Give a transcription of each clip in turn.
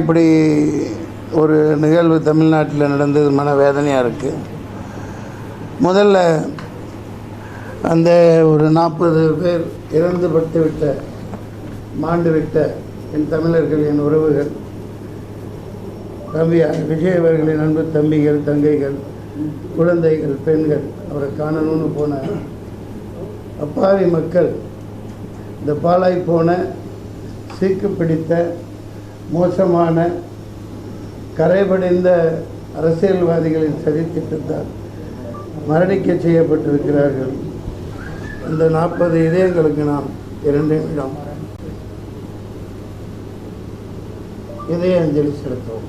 இப்படி ஒரு நிகழ்வு தமிழ்நாட்டில் நடந்தது மன வேதனையாக இருக்குது முதல்ல அந்த ஒரு நாற்பது பேர் இறந்து பட்டு விட்ட மாண்டு விட்ட என் தமிழர்கள் என் உறவுகள் தம்பி விஜய் அவர்களின் அன்பு தம்பிகள் தங்கைகள் குழந்தைகள் பெண்கள் அவரை காணணும்னு போன அப்பாவி மக்கள் இந்த பாலாய் போன சீக்கு பிடித்த மோசமான கரைபடைந்த அரசியல்வாதிகளின் சதித்திட்டத்தால் மரணிக்க செய்யப்பட்டிருக்கிறார்கள். அந்த நாற்பது இதயங்களுக்கு நாம் இரண்டு நிமிடம் இதய அஞ்சலி செலுத்துவோம்.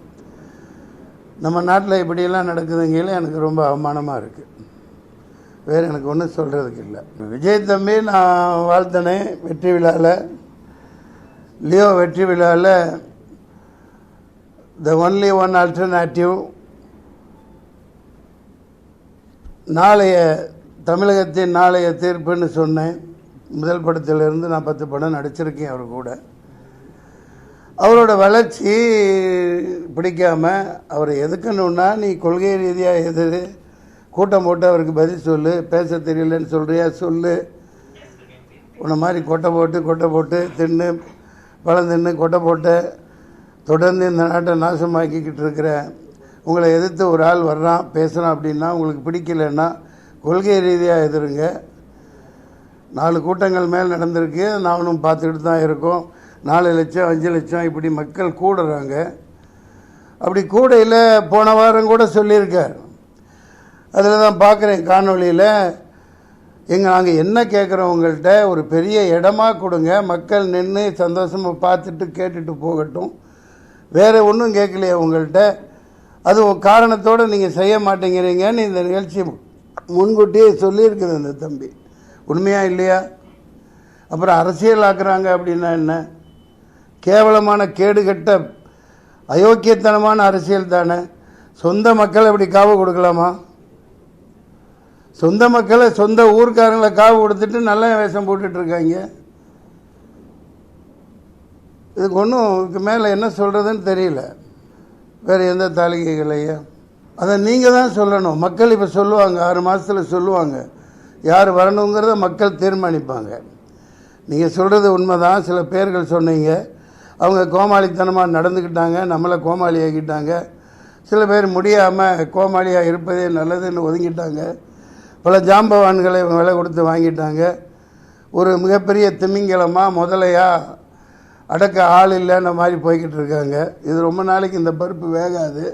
நம்ம நாட்டில் இப்படியெல்லாம் நடக்குதுங்கையில் எனக்கு ரொம்ப அவமானமாக இருக்குது வேறு எனக்கு ஒன்றும் சொல்கிறதுக்கு இல்லை. விஜய் தம்பி நான் வாழ்த்தினேன் வெற்றி விழாவில் லியோ வெற்றி விழாவில் த ஒன்லி ஒன் ஆல்டர்னேட்டிவ் நாளைய தமிழகத்தின் நாளைய தீர்ப்புன்னு சொன்னேன். முதல் படத்திலிருந்து நான் பத்து படம் நடிச்சிருக்கேன் அவர் கூட. அவரோட வளர்ச்சி பிடிக்காம அவரை எதுக்கணுன்னா நீ கொள்கை ரீதியாக எதிர் கூட்டம் போட்டு அவருக்கு பதில் சொல்லு. பேச தெரியலன்னு சொல்கிறியா சொல்லு. உன்னை மாதிரி கொட்டை போட்டு கொட்டை போட்டு தின்னு பழம் தின்னு கொட்டை போட்டு தொடர்ந்து இந்த நாட்டை நாசமாக்கிக்கிட்டு இருக்கிற உங்களை எதிர்த்து ஒரு ஆள் வர்றான் பேசுகிறான் அப்படின்னா உங்களுக்கு பிடிக்கலைன்னா கொள்கை ரீதியாக எதிருங்க. நாலு கூட்டங்கள் மேல் நடந்திருக்கு. நானும் பார்த்துக்கிட்டு தான் இருக்கோம். நாலு லட்சம் அஞ்சு லட்சம் இப்படி மக்கள் கூடுறாங்க. அப்படி கூடையில் போன வாரம் கூட சொல்லியிருக்கார். அதில் தான் பார்க்குறேன் காணொளியில். எங்கள் நாங்கள் என்ன கேட்குறோம் உங்கள்கிட்ட ஒரு பெரிய இடமா கொடுங்க. மக்கள் நின்று சந்தோஷமாக பார்த்துட்டு கேட்டுட்டு போகட்டும். வேறு ஒன்றும் கேட்கலையே உங்கள்கிட்ட அது காரணத்தோடு நீங்கள் செய்ய மாட்டேங்கிறீங்கன்னு இந்த நிகழ்ச்சி முன்கூட்டியே சொல்லியிருக்குது இந்த தம்பி. உண்மையாக இல்லையா? அப்புறம் அரசியல் ஆக்குறாங்க அப்படின்னா என்ன? கேவலமான கேடுகட்ட அயோக்கியத்தனமான அரசியல் தானே? சொந்த மக்களை இப்படி காவு கொடுக்கலாமா? சொந்த மக்களை சொந்த ஊர்க்காரங்களை காவு கொடுத்துட்டு நல்ல வேஷம் போட்டுட்ருக்காங்க. இதுக்கு ஒன்றும் இதுக்கு மேலே என்ன சொல்கிறதுன்னு தெரியல. வேறு எந்த தாளிகைகளையா அதை நீங்கள் தான் சொல்லணும். மக்கள் இப்போ சொல்லுவாங்க ஆறு மாதத்தில் சொல்லுவாங்க. யார் வரணுங்கிறத மக்கள் தீர்மானிப்பாங்க. நீங்கள் சொல்கிறது உண்மை தான் சில பேர்கள் சொன்னீங்க. அவங்க கோமாளித்தனமாக நடந்துக்கிட்டாங்க நம்மளை கோமாளி ஆக்கிட்டாங்க சில பேர் முடியாமல் கோமாளியாக இருப்பதே நல்லதுன்னு ஒதுங்கிட்டாங்க. பல ஜாம்பவான்களை விலை கொடுத்து வாங்கிட்டாங்க. ஒரு மிகப்பெரிய திமிங்கலமாக முதலையாக அடக்க ஆள் இல்லைன்ற மாதிரி போய்கிட்டு இருக்காங்க. இது ரொம்ப நாளைக்கு இந்த பருப்பு வேகாது.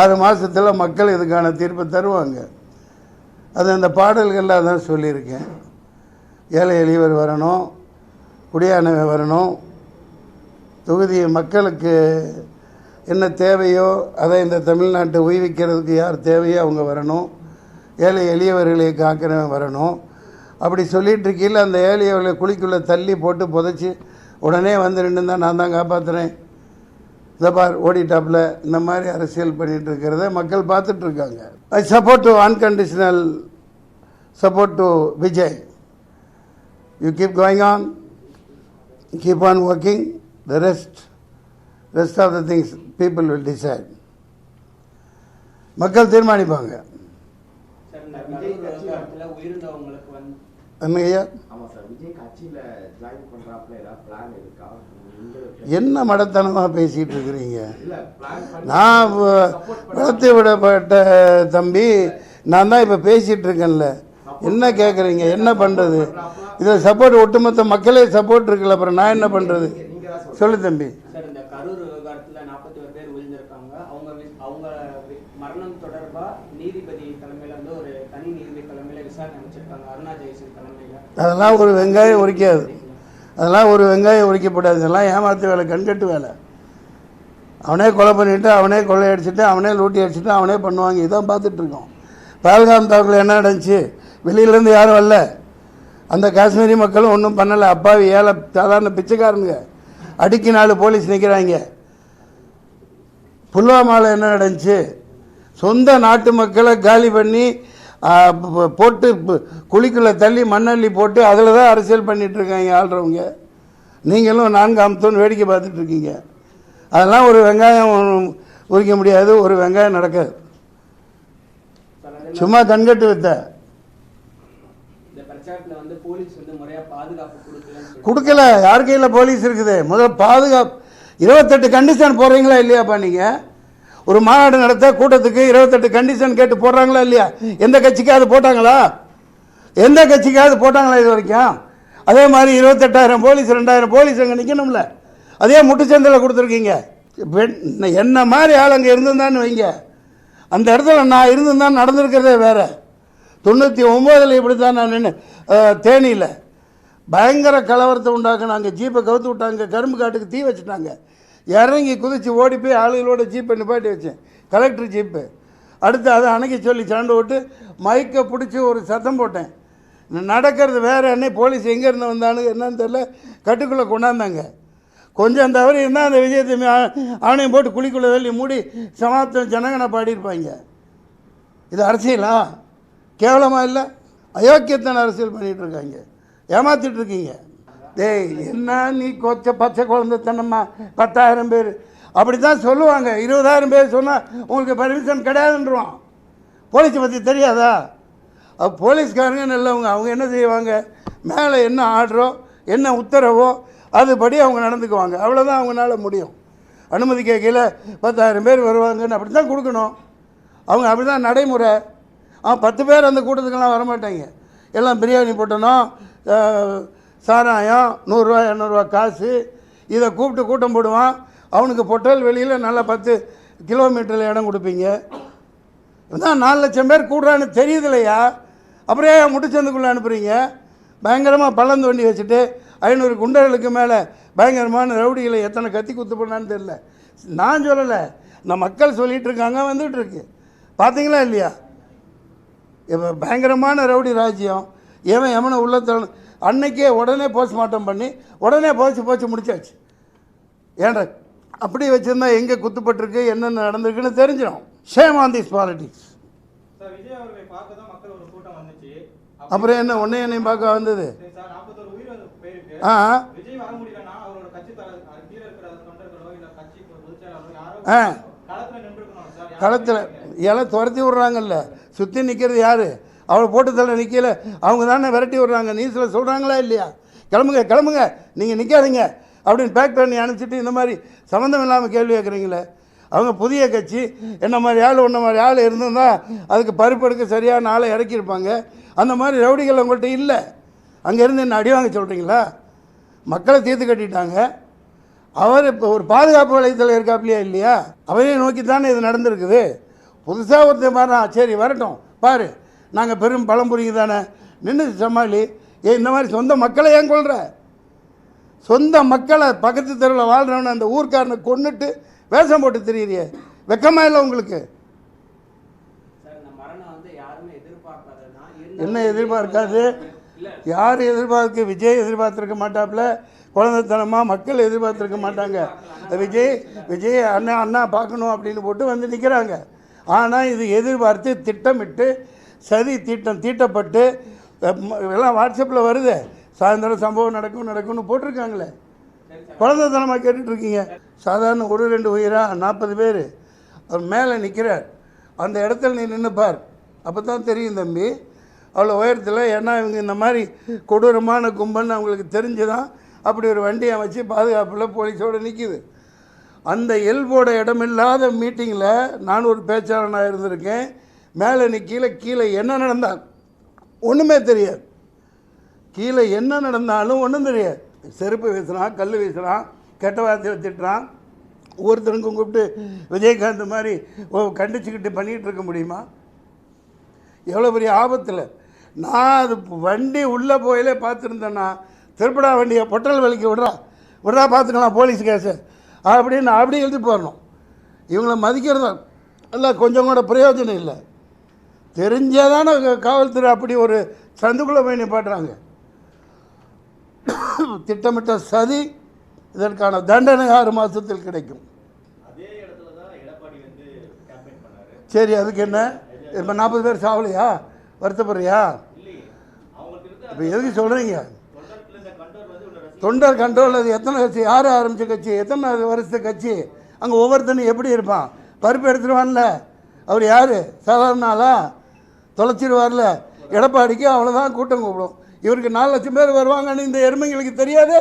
ஆறு மாதத்தில் மக்கள் இதுக்கான தீர்ப்பை தருவாங்க. அது அந்த பாடல்களில் தான் சொல்லியிருக்கேன். ஏழை எளியவர் வரணும் குடியானவர் வரணும். தொகுதி மக்களுக்கு என்ன தேவையோ அதை இந்த தமிழ்நாட்டை உய்விக்கிறதுக்கு யார் தேவையோ அவங்க வரணும். ஏழை எளியவர்களை காக்கிறவன் வரணும். அப்படி சொல்லிட்டு இருக்கையில் அந்த ஏழையவர்களை குழிக்குள்ளே தள்ளி போட்டு புதைச்சி உடனே வந்து நின்று தான் நான் தான் காப்பாற்றுறேன் இந்த பார் ஓடிட்டாப்பில் இந்த மாதிரி அரசியல் பண்ணிகிட்டு இருக்கிறத மக்கள் பார்த்துட்ருக்காங்க I support to unconditional support to Vijay. You keep going on keep on working the rest rest of the things people will decide மக்கள் தீர்மானிப்பாங்க. என்னங்கய்யா ஆமா சார் விஜய் கட்சியில ஜாயின் பண்றாப்ல ஏதாவது பிளான் இருக்கா? இந்த என்ன மடத்தனமாக பேசிகிட்டு இருக்கிறீங்க? இல்ல பிளான் பண்ணி நான் வளர்த்து விடப்பட்ட தம்பி நான் தான் இப்போ பேசிகிட்டு இருக்கேன்ல. என்ன கேட்குறீங்க என்ன பண்ணுறது இதில் சப்போர்ட் ஒட்டுமொத்த மக்களே சப்போர்ட் இருக்குல்ல அப்புறம் நான் என்ன பண்ணுறது சொல்லு தம்பி. சார் இந்த கரூர் விவகாரத்துல நாற்பத்தி ஒரு பேர் விழுந்திருக்காங்க அவங்க அவங்க மரணம் தொடர்பா நீதிபதி தலைமையில வந்து ஒரு தனி நீதிபதி தலைமையில விசாரணை அமைச்சிருக்காங்க. அருணா ஜெயசன் தலைமையில. அதெல்லாம் ஒரு வெங்காயம் உரிக்காது. அதெல்லாம் ஒரு வெங்காயம் உரிக்கப்படாது. இதெல்லாம் ஏமாத்து வேலை கண்கட்டு வேலை. அவனே கொலை பண்ணிட்டு அவனே கொள்ளையடிச்சிட்டு அவனே லூட்டி அடிச்சுட்டு அவனே பண்ணுவாங்க. இதான் பார்த்துட்டு இருக்கோம் பஹல்காம் தாக்குல என்ன நடந்துச்சு? வெளியிலேருந்து யாரும் வரல. அந்த காஷ்மீரி மக்களும் ஒன்றும் பண்ணலை. அப்பாவி ஏழை சாதாரண பிச்சைக்காரனுங்க. அடிக்கி நாலு போலீஸ் நிற்கிறாங்க புல்வாமாவில் என்ன நடந்துச்சு? சொந்த நாட்டு மக்களை காலி பண்ணி போட்டு குழிக்குள்ளே தள்ளி மண்ணள்ளி போட்டு அதில் தான் அரசியல் பண்ணிகிட்ருக்காங்க ஆள்றவங்க. நீங்களும் நான்கு அம்சம் வேடிக்கை பார்த்துட்ருக்கீங்க அதெல்லாம் ஒரு வெங்காயம் உரிக்க முடியாது ஒரு வெங்காயம் நடக்காது. சும்மா கண்கட்டு வித்த. கொடுக்கல. யார் கையில் போலீஸ் இருக்குது? முதல்ல பாதுகாப்பு இருபத்தெட்டு கண்டிஷன் போடுறீங்களா இல்லையாப்பா நீங்கள் ஒரு மாநாடு நடத்த கூட்டத்துக்கு இருபத்தெட்டு கண்டிஷன் கேட்டு போடுறாங்களா இல்லையா? எந்த கட்சிக்காவது போட்டாங்களா? எந்த கட்சிக்காவது போட்டாங்களா இது வரைக்கும்? அதே மாதிரி இருபத்தெட்டாயிரம் போலீஸ் ரெண்டாயிரம் போலீஸ் அங்கே நிற்கணும்ல அதே முட்டுச்சந்தையில் கொடுத்துருக்கீங்க. பெண் என்ன மாதிரி ஆள் அங்கே இருந்திருந்தான்னு வைங்க. அந்த இடத்துல நான் இருந்திருந்தான் நடந்திருக்கிறதே வேற. தொண்ணூற்றி ஒம்போதில் இப்படி தான் நான் நின்று தேனியில். பயங்கர கலவரத்தை உண்டாக்குனாங்க ஜீப்பை கவுத்து விட்டாங்க கரும்பு காட்டுக்கு தீ வச்சுட்டாங்க. இறங்கி குதிச்சு ஓடி போய் ஆளுகளோட ஜீப்பை நிப்பாட்டி வச்சேன் கலெக்டர் ஜீப்பு. அடுத்து அதை அணைக்க சொல்லி சண்டை விட்டு மைக்கை பிடிச்சி ஒரு சத்தம் போட்டேன். நடக்கிறது வேறு என்ன போலீஸ் எங்கேருந்து வந்தானு என்னன்னு தெரில கட்டுக்குள்ளே கொண்டாந்தாங்க. கொஞ்சம் தவறி இருந்தால் அந்த விஜயத்தை ஆணையம் போட்டு குழிக்குள்ளே தள்ளி மூடி சமாப்தம் ஜனகனை பாடியிருப்பாங்க. இது அரசியலா? கேவலமாக இல்லை? அயோக்கியத்தான அரசியல் பண்ணிகிட்ருக்காங்க இருக்காங்க. ஏமாத்திட்டு இருக்கீங்க டேய் என்ன நீ கொச்ச பச்சை குழந்தைத்தனம்மா பத்தாயிரம் பேர். அப்படி தான் சொல்லுவாங்க. இருபதாயிரம் பேர் சொன்னால் உங்களுக்கு பர்மிஷன் கிடையாதுன்றோம் போலீஸை பற்றி தெரியாதா? அப்போ போலீஸ்காரங்க நல்லவங்க. அவங்க என்ன செய்வாங்க? மேலே என்ன ஆர்டரோ என்ன உத்தரவோ அதுபடி அவங்க நடந்துக்குவாங்க. அவ்வளோதான் அவங்களால முடியும். அனுமதி கேட்கல பத்தாயிரம் பேர் வருவாங்கன்னு அப்படி தான் கொடுக்கணும். அவங்க அப்படி தான் நடைமுறை. அவன் பத்து பேர் அந்த கூட்டத்துக்கெல்லாம் வரமாட்டாங்க. எல்லாம் பிரியாணி போட்டணும். சாராயம் நூறுரூவா இரநூறுவா காசு இதை கூப்பிட்டு கூட்டம் போடுவான். அவனுக்கு பொட்டல் வெளியில் நல்லா பத்து கிலோமீட்டரில் இடம் கொடுப்பீங்க. இதான் நாலு லட்சம் பேர் கூடுறான்னு தெரியுது இல்லையா அப்புறம் ஏன் முட்டுச்சந்துக்குள்ளே அனுப்புகிறீங்க பயங்கரமாக பள்ளம் தோண்டி வச்சுட்டு ஐநூறு குண்டர்களுக்கு மேலே பயங்கரமான ரவுடிகளை எத்தனை கத்தி குத்து பண்ணான்னு தெரில நான் சொல்லலை. நான் மக்கள் சொல்லிகிட்டு இருக்காங்க வந்துகிட்ருக்கு பார்த்தீங்களா இல்லையா? இப்போ பயங்கரமான ரவுடி ராஜ்யம். எவன் எவனை உள்ள தள்ள அன்னைக்கே உடனே போஸ்ட்மார்ட்டம் பண்ணி உடனே போச்சு போச்சு முடிச்சாச்சு. ஏன்டா அப்படி வச்சுருந்தா எங்கே குத்துப்பட்டிருக்கு என்னென்ன நடந்திருக்குன்னு தெரிஞ்சிடும். ஷேம் ஆன் திஸ் பாலிட்டிக்ஸ் அப்புறம் என்ன ஒன்னே என்னையும் பார்க்க வந்தது? ஆ ஆ. களத்தில் இலை துரத்தி விட்றாங்கல்ல. சுற்றி நிற்கிறது யார்? அவளை போட்டு தள்ள நிற்கல அவங்க தானே விரட்டி விட்றாங்க. நியூஸில் சொல்கிறாங்களா இல்லையா? கிளம்புங்க கிளம்புங்க. நீங்கள் நிற்காதீங்க அப்படின்னு பேக் பண்ணி அனுப்பிச்சிட்டு இந்த மாதிரி சம்மந்தம் இல்லாமல் கேள்வி கேட்குறீங்களே அவங்க புதிய கட்சி. என்ன மாதிரி ஆள் உன்ன மாதிரி ஆள் இருந்திருந்தால் அதுக்கு பருப்பு எடுக்க சரியான ஆளை இறக்கியிருப்பாங்க. அந்த மாதிரி ரவுடிகள் உங்கள்கிட்ட இல்லை. அங்கேருந்து என்ன அடி வாங்க சொல்கிறீங்களா மக்களை தீர்த்து கட்டிட்டாங்க. அவர் இப்போ ஒரு பாதுகாப்பு வளையத்தில் இருக்காப்லையா இல்லையா? அவரையும் நோக்கி தானே இது நடந்திருக்குது. புதுசாக ஒருத்தர் மாறினா சரி வரட்டும். பாரு. நாங்கள் பெரும் பழம்புரிங்க தானே நின்று சமாளி ஏன் இந்த மாதிரி சொந்த மக்களை ஏன் கொள்கிற சொந்த மக்களை பக்கத்து தெருவில் வாழ்கிறவன அந்த ஊர்க்காரனை கொன்னுட்டு வேஷம் போட்டு திரியிறியே. வெக்கமா இல்லை உங்களுக்கு? என்ன எதிர்பார்க்காது? யார் எதிர்பார்க்க? விஜய் எதிர்பார்த்துருக்க மாட்டாப்புல. குழந்தைத்தனமாக மக்கள் எதிர்பார்த்துருக்க மாட்டாங்க. விஜய் விஜய் அண்ணா அண்ணா பார்க்கணும் அப்படின்னு போட்டு வந்து நிற்கிறாங்க ஆனால் இது எதிர்பார்த்து திட்டமிட்டு சதி தீட்டம் தீட்டப்பட்டு எல்லாம் வாட்ஸ்அப்பில் வருது. சாயந்தரம் சம்பவம் நடக்கும் நடக்கும்னு போட்டிருக்காங்களே. குழந்தைத்தனமாக கேட்டுட்ருக்கீங்க. சாதாரண ஒரு ரெண்டு உயிராக நாற்பது பேர். அவர் மேலே நிற்கிறார் அந்த இடத்துல நீ நின்று பார் அப்போ தான் தெரியும் தம்பி. அவ்வளோ உயரத்தில் ஏன்னா இவங்க இந்த மாதிரி கொடூரமான கும்பல்னு அவங்களுக்கு தெரிஞ்சு தான் அப்படி ஒரு வண்டியை வச்சு பாதுகாப்பில் போலீஸோடு நிற்கிது அந்த எல்போட இடமில்லாத மீட்டிங்கில் நான் ஒரு பேச்சாளனாக இருந்திருக்கேன். மேலே நிற்கீழே கீழே என்ன நடந்தால் ஒன்றுமே தெரியாது. கீழே என்ன நடந்தாலும் ஒன்றும் தெரியாது. செருப்பு வீசுகிறான் கல் வீசுகிறான் கெட்ட வார்த்தையில் திட்டுறான். ஒவ்வொருத்தருக்கும் கூப்பிட்டு விஜயகாந்த் மாதிரி ஓ கண்டிச்சுக்கிட்டு பண்ணிகிட்டு இருக்க முடியுமா? எவ்வளோ பெரிய ஆபத்தில். நான் அது வண்டி உள்ளே போயிலே பார்த்துருந்தேன்னா திருப்படா வண்டியை பொட்டல் வலிக்கு விடுறா விட்றா பார்த்துக்கலாம் போலீஸ் கேஸு. அப்படின்னு அப்படி எழுதி போடணும். இவங்களை மதிக்கிறதா? இல்லை கொஞ்சம் கூட பிரயோஜனம் இல்லை. தெரிஞ்சே தானே காவல்துறை அப்படி ஒரு சந்துக்குள்ளே போய் நிப்பாட்டுறாங்க. திட்டமிட்ட சதி இதற்கான தண்டனை ஆறு மாதத்தில் கிடைக்கும். சரி அதுக்கு என்ன? இப்போ நாற்பது பேர் சாவலையா? வருத்தப்படுறியா? இப்போ எதுக்கு சொல்கிறீங்க தொண்டர் கண்ட்ரோல் அது எத்தனை கட்சி? யார் ஆரம்பித்த கட்சி? எத்தனை வருஷத்து கட்சி? அங்கே ஒவ்வொருத்தனும் எப்படி இருப்பான்? பருப்பு எடுத்துருவான்ல அவர் யார்? சாதாரண ஆளா? தொலைச்சிடுவார்ல எடப்பாடிக்கு அவ்வளோதான் கூட்டம் கூப்பிடும். இவருக்கு நாலு லட்சம் பேர் வருவாங்கன்னு இந்த எருமைங்களுக்கு தெரியாது?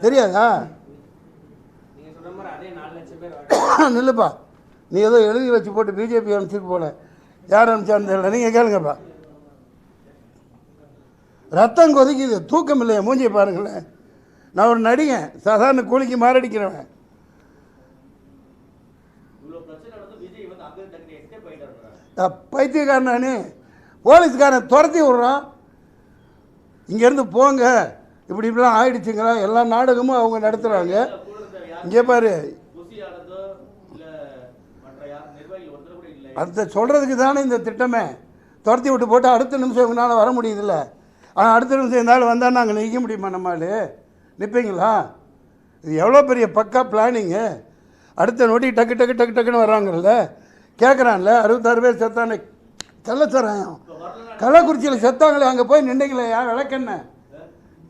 தெரியாதா? நில்லுப்பா. நீ ஏதோ எழுதி வச்சு போட்டு பிஜேபி அனுப்பிச்சிட்டு போல. யார் அனுப்பிச்சான்னு தெரியல நீங்கள் கேளுங்கப்பா. ரத்தம் கொதிக்குது. தூக்கம் இல்லையா மூஞ்சியை பாருங்களேன். நான் ஒரு நடிகன் சாதாரண கூலிக்கு மாரடிக்கிறவன் இவ்வளவு பிரச்சனை நடந்து விஜய் வந்து அங்க தங்கி எஸ்கேப் ஆயிட்டாரு நான் பைத்தியக்காரன் நான் போலீஸ்காரன் துரத்தி விட்றான். இங்கேருந்து போங்க. இப்படி இப்படிலாம் ஆயிடுச்சுங்களா? எல்லா நாடகமும் அவங்க நடத்துகிறாங்க இங்கே பாரு. அந்த அதை சொல்கிறதுக்கு தானே இந்த திட்டமே. துரத்தி விட்டு போட்டு அடுத்த நிமிஷம் இவங்களால் வர முடியுதுல்ல. ஆனால் அடுத்த நிமிஷம் இருந்தாலும் வந்தால் நாங்கள் நிற்க முடியுமா நம்மால் நிற்பீங்களா இது எவ்வளோ பெரிய பக்கா பிளானிங்கு? அடுத்த நொடி டக்கு டக்கு டக்கு டக்குன்னு வர்றாங்கல்ல. கேட்குறான்ல அறுபத்தாறு பேர் செத்தானே. கள்ளச்சாராயம் கள்ளக்குறிச்சியில் செத்தாங்களே அங்கே போய் நின்றுங்களே ஏன் விளக்கென்ன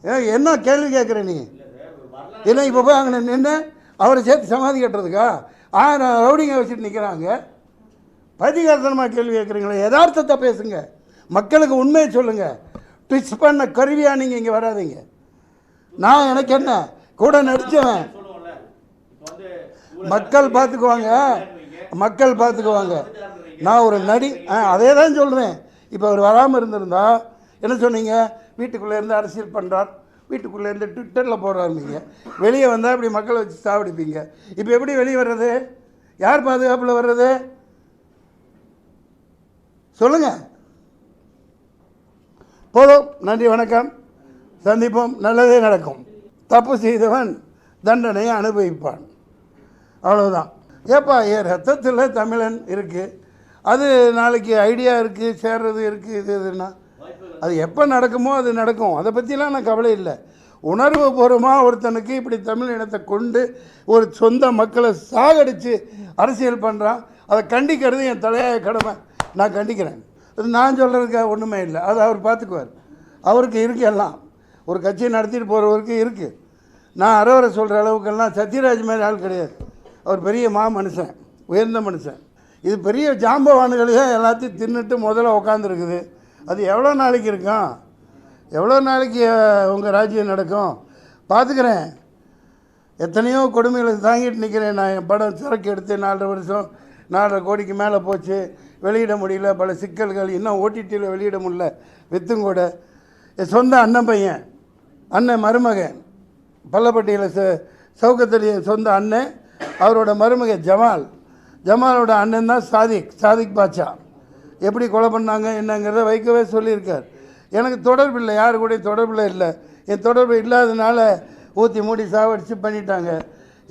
ஏ என்ன கேள்வி கேட்குற நீ? இல்லை இப்போ போய் அங்கே நின்று அவரை சேர்த்து சமாதி கட்டுறதுக்கா? ஆயிரம் ரவுடிங்க வச்சுட்டு நிற்கிறாங்க பதிகாரத்தனமாக கேள்வி கேட்குறீங்களே யதார்த்தத்தை பேசுங்க. மக்களுக்கு உண்மையை சொல்லுங்கள் ட்விச் பண்ண கருவியாக நீங்கள் இங்கே வராதீங்க. நான் எனக்கு என்ன? கூட நடித்தவன் மக்கள் பார்த்துக்குவாங்க. மக்கள் பார்த்துக்குவாங்க. நான் ஒரு நடி ஆ அதே தான் சொல்கிறேன் இப்போ அவர் வராமல் இருந்திருந்தா என்ன சொன்னீங்க? வீட்டுக்குள்ளே இருந்து அரசியல் பண்ணுறார் வீட்டுக்குள்ளே இருந்து ட்விட்டரில் போடுறாருந்தீங்க வெளியே வந்தால் இப்படி மக்களை வச்சு சாப்பிடுப்பீங்க இப்போ எப்படி வெளியே வர்றது? யார் பாதுகாப்பில் வர்றது? சொல்லுங்கள் போதும். நன்றி வணக்கம். சந்திப்போம். நல்லதே நடக்கும். தப்பு செய்தவன் தண்டனையை அனுபவிப்பான். அவ்வளோதான் ஏப்பா என் ரத்தத்தில் தமிழன் இருக்குது அது நாளைக்கு ஐடியா இருக்குது சேர்றது இருக்குது இது இதுன்னா. அது எப்போ நடக்குமோ அது நடக்கும். அதை பற்றிலாம் நான் கவலை இல்லை. உணர்வு பூர்வமாக ஒருத்தனுக்கு இப்படி தமிழ் இனத்தை கொண்டு ஒரு சொந்த மக்களை சாகடித்து அரசியல் பண்ணுறான் அதை கண்டிக்கிறது என் தலையாய கடமை. நான் கண்டிக்கிறேன். அது நான் சொல்கிறதுக்கு ஒன்றுமே இல்லை. அது அவர் பார்த்துக்குவார் அவருக்கு இருக்கு எல்லாம். ஒரு கட்சியை நடத்திட்டு போகிறவருக்கு இருக்குது நான் அறவரை சொல்கிற அளவுக்கெல்லாம் சத்யராஜ் மாதிரி ஆள் கிடையாது. அவர் பெரிய மா மனுஷன் உயர்ந்த மனுஷன். இது பெரிய ஜாம்பவானுகளையே எல்லாத்தையும் தின்னுட்டு முதல்ல உட்காந்துருக்குது அது எவ்வளோ நாளைக்கு இருக்கும்? எவ்வளோ நாளைக்கு உங்கள் ராஜ்யம் நடக்கும்? பார்த்துக்கிறேன் எத்தனையோ கொடுமைகளை தாங்கிட்டு நிற்கிறேன் நான். என் படம் சிறக்கு எடுத்து நாலரை வருஷம் நாலரை கோடிக்கு மேலே போச்சு. வெளியிட முடியல. பல சிக்கல்கள் இன்னும் ஓடிடியில் வெளியிட முடியல. வித்தும் கூட. என் சொந்த அண்ணன் பையன் அண்ணன் மருமகன். பள்ளப்பட்டியில் ச சவுக்கத்தலி சொந்த அண்ணன். அவரோட மருமக ஜமால். ஜமாலோட அண்ணன் தான் சாதிக் சாதிக் பாட்சா எப்படி கொலை பண்ணாங்க என்னங்கிறத வைக்கவே சொல்லியிருக்கார். எனக்கு தொடர்பு இல்லை யாரு கூட தொடர்பில் இல்லை. என் தொடர்பு இல்லாதனால ஊற்றி மூடி சாவடிச்சு பண்ணிட்டாங்க.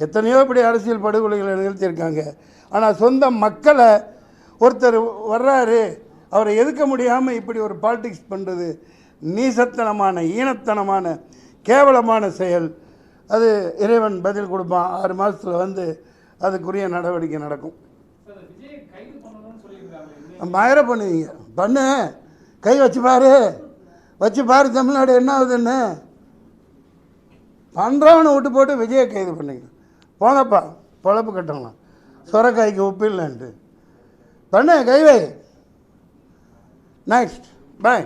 எத்தனையோ இப்படி அரசியல் படுகொலைகளை நிகழ்த்தியிருக்காங்க. ஆனால் சொந்த மக்களை ஒருத்தர் வர்றாரு அவரை எதுக்க முடியாமல் இப்படி ஒரு பாலிடிக்ஸ் பண்ணுறது நீசத்தனமான ஈனத்தனமான கேவலமான செயல். அது இறைவன் பதில் கொடுப்பான். ஆறு மாதத்தில் வந்து அதுக்குரிய நடவடிக்கை நடக்கும். சார் மயர பண்ணுவீங்க. பண்ணு. கை வச்சு பாரு. வச்சு பாரு தமிழ்நாடு என்ன ஆகுதுன்னு. பண்ணுறவனை விட்டு போட்டு விஜயை கைது பண்ணிங்க. போங்கப்பா பொழப்பு கட்டலாம். சுரக்காய்க்கு உப்பு இல்லைன்ட்டு. பண்ணு கைவை நெக்ஸ்ட் பாய்